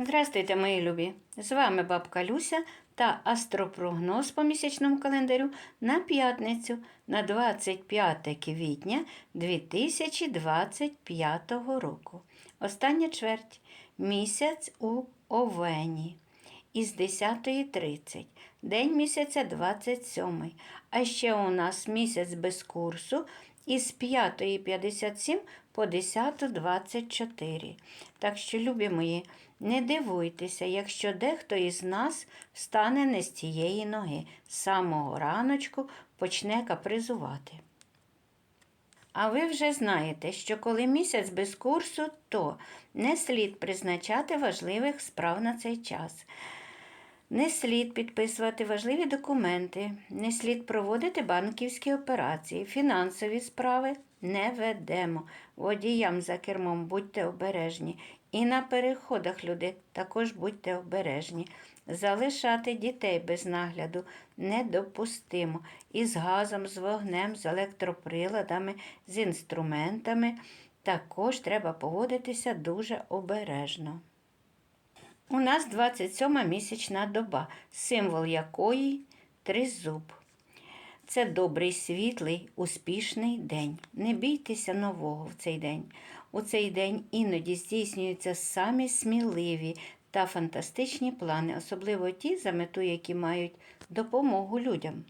Здравствуйте, мої любі! З вами бабка Люся та астропрогноз по місячному календарю на п'ятницю на 25 квітня 2025 року. Остання чверть місяць у Овені із 10.30, день місяця 27. А ще у нас місяць без курсу із 5.57 по 10.24. Так що, любі мої, не дивуйтеся, якщо дехто із нас встане не з тієї ноги, з самого раночку почне капризувати. А ви вже знаєте, що коли місяць без курсу, то не слід призначати важливих справ на цей час. Не слід підписувати важливі документи, не слід проводити банківські операції, фінансові справи не ведемо. Водіям за кермом будьте обережні. І на переходах люди також будьте обережні. Залишати дітей без нагляду недопустимо. І з газом, з вогнем, з електроприладами, з інструментами також треба поводитися дуже обережно. У нас 27 місячна доба, символ якої тризуб. Це добрий, світлий, успішний день. Не бійтеся нового в цей день. У цей день іноді здійснюються самі сміливі та фантастичні плани, особливо ті, за мету, які мають допомогу людям.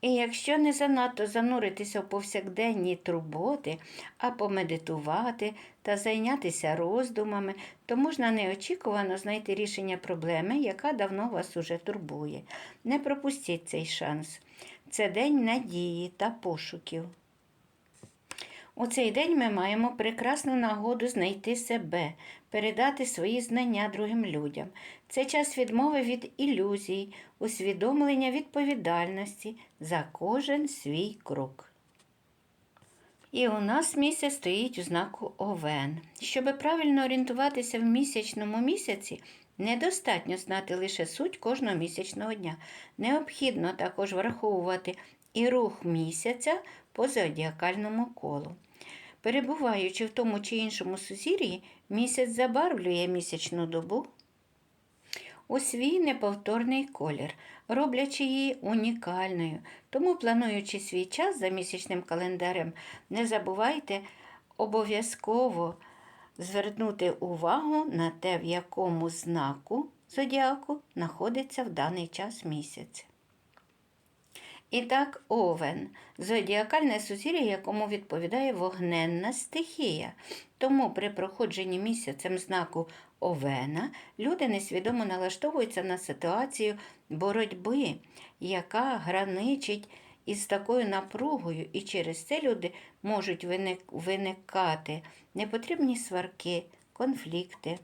І якщо не занадто зануритися в повсякденні турботи, а помедитувати та зайнятися роздумами, то можна неочікувано знайти рішення проблеми, яка давно вас уже турбує. Не пропустіть цей шанс. Це день надії та пошуків. У цей день ми маємо прекрасну нагоду знайти себе, передати свої знання другим людям. Це час відмови від ілюзій, усвідомлення відповідальності за кожен свій крок. І у нас місяць стоїть у знаку Овен. Щоб правильно орієнтуватися в місячному місяці, недостатньо знати лише суть кожного місячного дня. Необхідно також враховувати і рух місяця по зодіакальному колу. Перебуваючи в тому чи іншому сузір'ї, місяць забарвлює місячну добу у свій неповторний колір, роблячи її унікальною. Тому, плануючи свій час за місячним календарем, не забувайте обов'язково звернути увагу на те, в якому знаку зодіаку знаходиться в даний час місяць. І так, овен зодіакальне сузір'я, якому відповідає вогненна стихія. Тому при проходженні місяцем знаку овена люди несвідомо налаштовуються на ситуацію боротьби, яка граничить із такою напругою, і через це люди можуть виникати непотрібні сварки, конфлікти.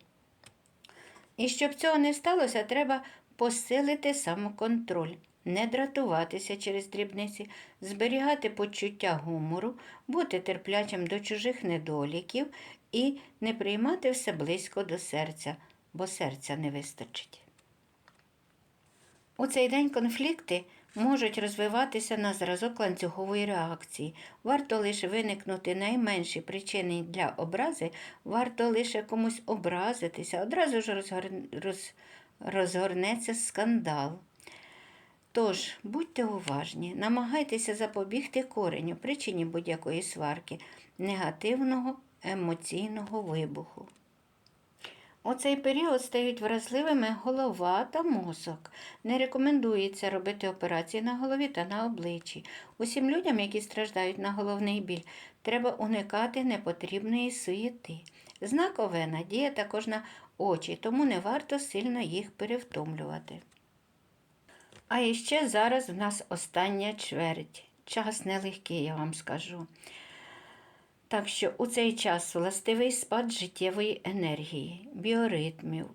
І щоб цього не сталося, треба посилити самоконтроль, не дратуватися через дрібниці, зберігати почуття гумору, бути терплячим до чужих недоліків і не приймати все близько до серця, бо серця не вистачить. У цей день конфлікти можуть розвиватися на зразок ланцюгової реакції. Варто лише виникнути найменші причини для образи, варто лише комусь образитися, одразу ж розгорнеться скандал. Тож, будьте уважні, намагайтеся запобігти коренню, причині будь-якої сварки, негативного емоційного вибуху. У цей період стають вразливими голова та мозок. Не рекомендується робити операції на голові та на обличчі. Усім людям, які страждають на головний біль, треба уникати непотрібної суєти. Знак овена також на очі, тому не варто сильно їх перевтомлювати. А іще зараз в нас остання чверть. Час нелегкий, я вам скажу. Так що у цей час властивий спад життєвої енергії, біоритмів,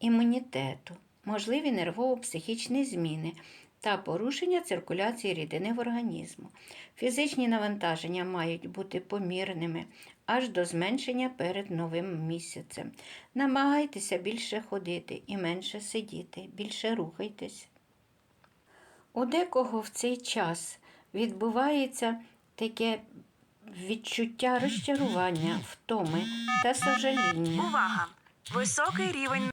імунітету, можливі нервово-психічні зміни та порушення циркуляції рідини в організму. Фізичні навантаження мають бути помірними аж до зменшення перед новим місяцем. Намагайтеся більше ходити і менше сидіти, більше рухайтесь. У декого в цей час відбувається таке відчуття розчарування, втоми та сожаління. Увага! Високий рівень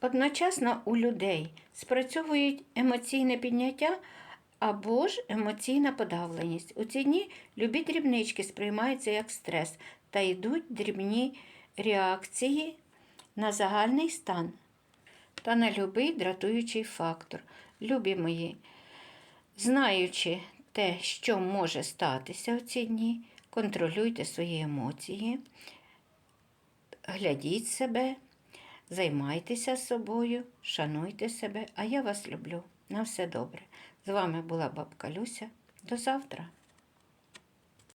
Одночасно у людей спрацьовують емоційне підняття або ж емоційна подавленість. У ці дні любі дрібнички сприймаються як стрес та йдуть дрібні реакції на загальний стан та на любий дратуючий фактор. Любі мої, знаючи те, що може статися в ці дні, контролюйте свої емоції, глядіть себе. Займайтеся собою, шануйте себе, а я вас люблю. На все добре. З вами була бабка Люся. До завтра.